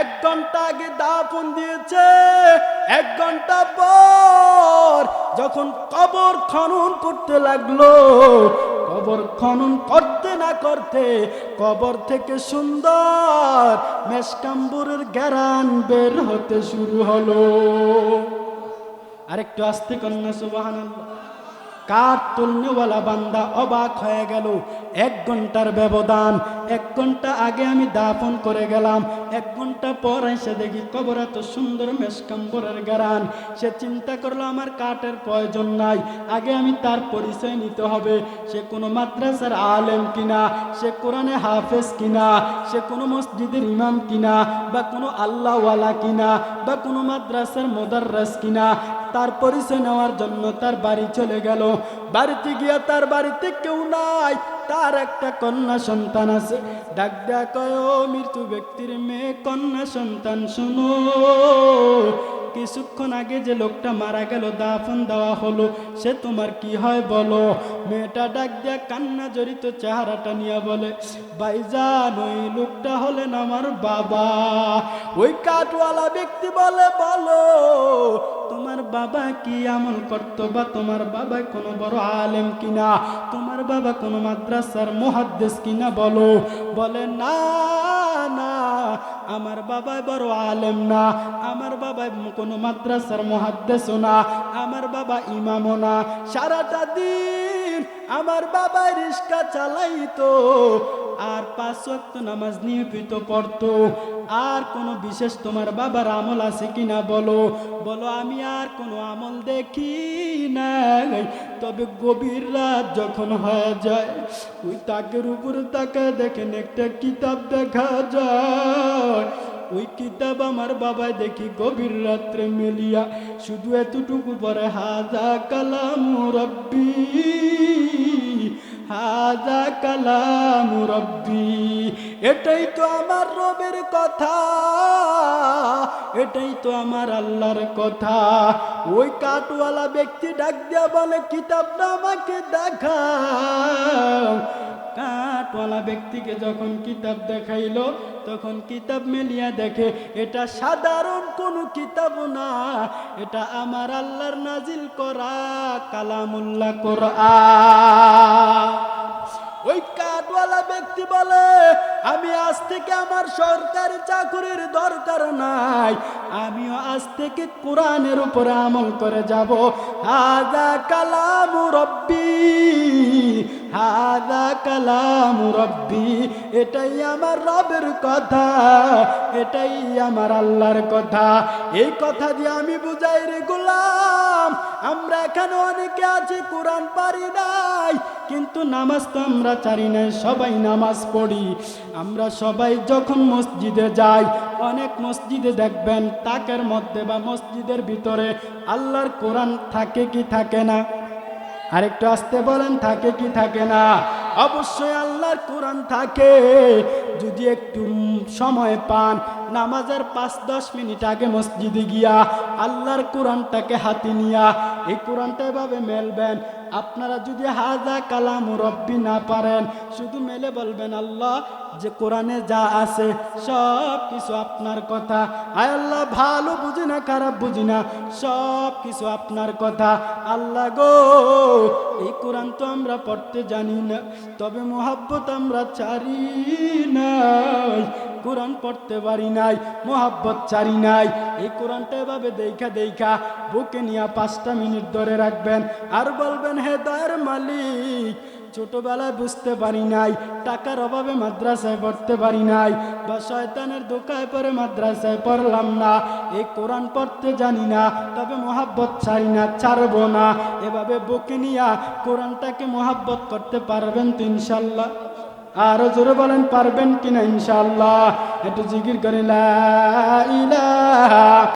এক ঘণ্টা আগে দাফন দিয়েছে, এক ঘণ্টা পর যখন কবর খনন করতে লাগল, কবর খনন করতে না করতে কবর থেকে সুন্দর মেসকাম্বুরের গ্যারান বের হতে শুরু হলো। আরেকটু আসতে কন্যা সুবাহান কার তুলনেওয়ালা বান্দা অবাক হয়ে গেল? এক ঘণ্টার ব্যবধান। এক ঘণ্টা আগে আমি দাফন করে গেলাম। এক ঘণ্টা পর এসে দেখি কবর এত সুন্দর মেসকাম্বরের গারান। সে চিন্তা করল, আমার কাঠের প্রয়োজন নাই। আগে আমি তার পরিচয় নিতে হবে। সে কোনো মাদ্রাসার আলেম কিনা? সে কোরআনে হাফেজ কিনা? সে কোনো মসজিদের ইমাম কিনা? বা কোনো আল্লাহওয়ালা কিনা? বা কোনো মাদ্রাসার মোদাররাস কিনা? তার পরিচয় নেওয়ার জন্য তার বাড়ি চলে গেল। বাড়িতে গিয়া তার বাড়িতে কেউ নাই, তার একটা কন্যা সন্তান আছে। ডাক ডাক মৃত্যু ব্যক্তির মেয়ে, কন্যা সন্তান, শুনো। কিছুক্ষণ আগে যে লোকটা মারা গেল, দাফন দেওয়া হলো। সে তোমার কি হয় বলো? মেয়েটা ডাক দিয়া কান্না জড়িত চেহারাটা নিয়ে বলে, ভাইজান, ওই লোকটা হলেন আমার বাবা। ওই কাঠওয়ালা ব্যক্তি বলে, বলো, তোমার বাবা কি আমল করতো বা তোমার বাবা কোনো বড় আলেম কিনা? তোমার বাবা কোনো মাদ্রাসার মুহাদ্দিস কিনা বলো? বলে, না না, আমার বাবা বড় আলেম না। আমার বাবা কোনো মাদ্রাসার মুহাদ্দিসও না, আমার বাবা ইমামও না। সারাটা দিন আমার বাবা রিস্কা চালাইতো, আর পাঁচ ওয়াক্ত নামাজ নিয়মিত পড়তো। আর কোনো বিশেষ তোমার বাবার আমল আছে কিনা বলো? বলো, আমি আর কোনো আমল দেখি নাই। তবে গভীর রাত যখন হয়ে যায়, ওই তাকের উপর তাকে দেখেন একটা কিতাব দেখা যায়। ওই কিতাব আমার বাবা দেখি গভীর রাত্রে মেলিয়া। শুধু এতটুকু পরে, হাজা কালাম রব্বি, হাজা কালাম রব্বি। এটাই তো আমার রবের কথা, এটাই তো আমার আল্লাহর কথা। ওই কাঠওয়ালা ব্যক্তি ডাক দিয়া বলে, কিতাবটা আমাকে দেখা কাঠওয়ালা ব্যক্তিকে যখন কিতাব দেখাইলো, তখন কিতাব মেলিয়া দেখে, এটা সাধারণ কোনো কিতাব না, এটা আমার আল্লাহর নাজিল করা কালামুল্লাহ কোরআ ওই কাঠওয়ালা ব্যক্তি বলে আমি আজ থেকে আমার সরকারি চাকরির দরকার নাই। আমিও আজ থেকে কোরআনের উপরে আমল করে যাব। হাজা কালাম রব্বি হাজা কালাম রব্বি, এটাই আমার রবের কথা, এটাই আমার আল্লাহর কথা। এই কথা দিয়ে আমি বুঝাই রে গোলাম, আমরা এখানে অনেকে আছি, কোরআন পারি নাই কিন্তু নামাজ তো আমরা চারি নাই সবাই নামাজ পড়ি। আমরা সবাই যখন মসজিদে যাই, অনেক মসজিদে দেখবেন তাকের মধ্যে বা মসজিদের ভিতরে আল্লাহর কোরআন থাকে কি থাকে না? আরেকটু আসতে বলেন, থাকে কি থাকে না? অবশ্যই আল্লাহর কোরআন থাকে। যদি একটু সময় পান, নামাজের পাঁচ দশ মিনিট আগে মসজিদে গিয়া আল্লাহর কোরআনটাকে হাতে নিয়া এই কোরআনটা এভাবে মেলবেন। আপনারা যদি হাজা কালাম রব্বি না পারেন, শুধু মেলে বলবেন, আল্লাহ, যে কোরআনে যা আছে, সব কিছু আপনার কথা। আয় আল্লাহ, ভালো বুঝি না, খারাপ বুঝি না, সব কিছু আপনার কথা। আল্লাহ গো, এই কোরআন তো আমরা পড়তে জানি না, তবে মোহাব্বত আমরা চারি নাই। কোরআন পড়তে পারি নাই, মোহাব্বত চারি নাই। এই কোরআনটা এভাবে দেখা দেখা বুকে নিয়ে পাঁচটা মিনিট ধরে রাখবেন আর বলবেন, হে দয়ের মালিক, ছোটবেলায় বুঝতে পারি নাই, টাকার অভাবে মাদ্রাসায় পড়তে পারি নাই, বা শয়তানের দোকায় পরে মাদ্রাসায় পড়লাম না, এই কোরআন পড়তে জানি না, তবে মোহাব্বত ছাড়ি না, ছাড়বো না। এভাবে বকে নিয়া কোরআনটাকে মোহাব্বত করতে পারবেন তো ইনশাল্লাহ। আরও জোরে বলেন পারবেন কিনা ইনশাল্লাহ একটু জিগির করে